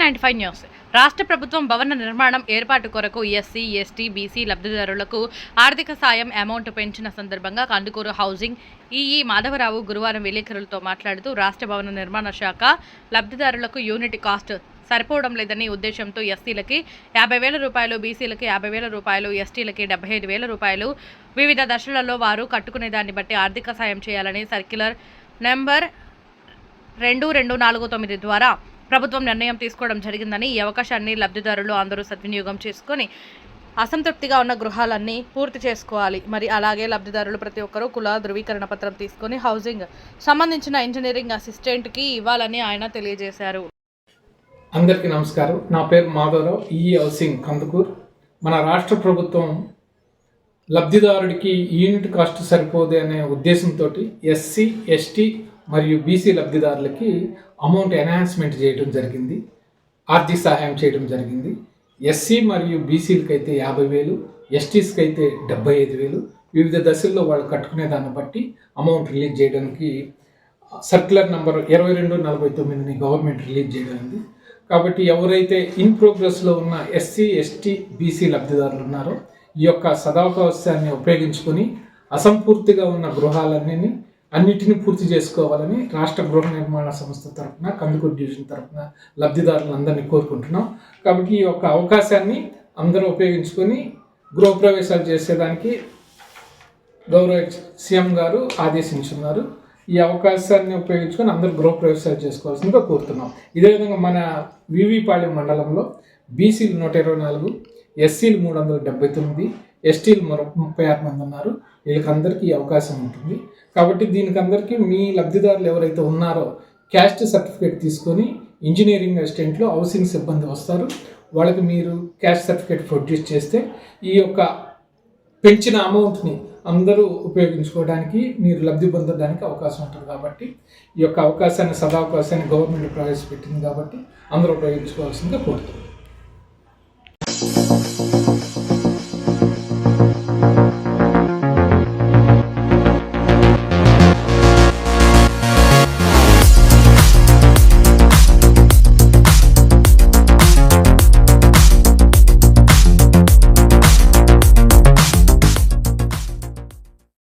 Ninety five news. రాష్ట్ర ప్రభుత్వం భవన నిర్మాణం ఏర్పాటు కొరకు ఎస్సీ ఎస్టీ బీసీ లబ్ధిదారులకు ఆర్థిక సాయం అమౌంట్ పెంచిన సందర్భంగా కందుకూరు హౌసింగ్ ఈఈ మాధవరావు గురువారం విలేకరులతో మాట్లాడుతూ రాష్ట్ర భవన నిర్మాణ శాఖ లబ్ధిదారులకు యూనిట్ కాస్ట్ సరిపోవడం లేదని ఉద్దేశంతో ఎస్సీలకి యాభై వేల రూపాయలు బీసీలకి యాభై వేల రూపాయలు ఎస్టీలకి డెబ్బై ఐదు వేల రూపాయలు వివిధ దశలలో వారు కట్టుకునే దాన్ని బట్టి ఆర్థిక సాయం చేయాలని సర్క్యులర్ నెంబర్ రెండు రెండు నాలుగు తొమ్మిది ద్వారా ప్రభుత్వం నిర్ణయం తీసుకోవడం జరిగిందని ఈ అవకాశాన్ని లబ్ధిదారులు అందరూ సద్వినియోగం చేసుకొని అసంతృప్తిగా ఉన్న గృహాలన్నీ పూర్తి చేసుకోవాలి. మరి అలాగే లబ్ధిదారులు ప్రతి ఒక్కరూ కుల ధృవీకరణ పత్రం తీసుకొని హౌసింగ్ సంబంధించిన ఇంజనీరింగ్ అసిస్టెంట్కి ఇవ్వాలని ఆయన తెలియజేశారు. అందరికీ నమస్కారం. నా పేరు మాధవరావు ఈ హౌసింగ్ కందుకూర్. మన రాష్ట్ర ప్రభుత్వం లబ్ధిదారుడికి యూనిట్ కాస్ట్ సరిపోదు అనే ఉద్దేశంతో ఎస్సీ ఎస్టీ మరియు బీసీ లబ్ధిదారులకి అమౌంట్ ఎన్హాన్స్మెంట్ చేయడం జరిగింది. ఆర్థిక సహాయం చేయడం జరిగింది. ఎస్సీ మరియు బీసీలకి అయితే యాభై వేలు ఎస్టీస్కి అయితే డెబ్బై ఐదు వేలు. వివిధ దశల్లో వాళ్ళు కట్టుకునే దాన్ని బట్టి అమౌంట్ రిలీజ్ చేయడానికి సర్క్యులర్ నెంబర్ ఇరవై రెండు నలభై తొమ్మిదిని గవర్నమెంట్ రిలీజ్ చేయగలిగింది కాబట్టి ఎవరైతే ఇన్ ప్రోగ్రెస్లో ఉన్న ఎస్సీ ఎస్టీ బీసీ లబ్ధిదారులు ఉన్నారో ఈ యొక్క సదావకాశాన్ని ఉపయోగించుకొని అసంపూర్తిగా ఉన్న గృహాలన్నీ అన్నిటిని పూర్తి చేసుకోవాలని రాష్ట్ర గృహ నిర్మాణ సంస్థ తరఫున కందుకూరు డివిజన్ తరఫున లబ్ధిదారులందరినీ కోరుకుంటున్నాం. కాబట్టి ఈ యొక్క అవకాశాన్ని అందరూ ఉపయోగించుకొని గృహప్రవేశాలు చేసేదానికి గౌరవ సీఎం గారు ఆదేశించున్నారు. ఈ అవకాశాన్ని ఉపయోగించుకొని అందరూ గృహప్రవేశాలు చేసుకోవాల్సిందిగా కోరుతున్నాం. ఇదే విధంగా మన వివిపాళెం మండలంలో బీసీలు నూట ఇరవై నాలుగు ఎస్సీలు మూడు వందల డెబ్బై తొమ్మిది ఎస్టీలు మరో ముప్పై ఆరు మంది ఉన్నారు. వీళ్ళకందరికీ అవకాశం ఉంటుంది. కాబట్టి దీనికి అందరికీ మీ లబ్ధిదారులు ఎవరైతే ఉన్నారో క్యాస్ట్ సర్టిఫికేట్ తీసుకొని ఇంజనీరింగ్ అసిస్టెంట్లో హౌసింగ్ సిబ్బంది వస్తారు. వాళ్ళకి మీరు క్యాస్ట్ సర్టిఫికేట్ ప్రొడ్యూస్ చేస్తే ఈ యొక్క పెంచిన అమౌంట్ని అందరూ ఉపయోగించుకోవడానికి మీరు లబ్ధి పొందడానికి అవకాశం ఉంటుంది. కాబట్టి ఈ యొక్క అవకాశాన్ని సదావకాశాన్ని గవర్నమెంట్ ప్రవేశపెట్టింది కాబట్టి అందరూ ఉపయోగించుకోవాల్సిందిగా కోరుతున్నాను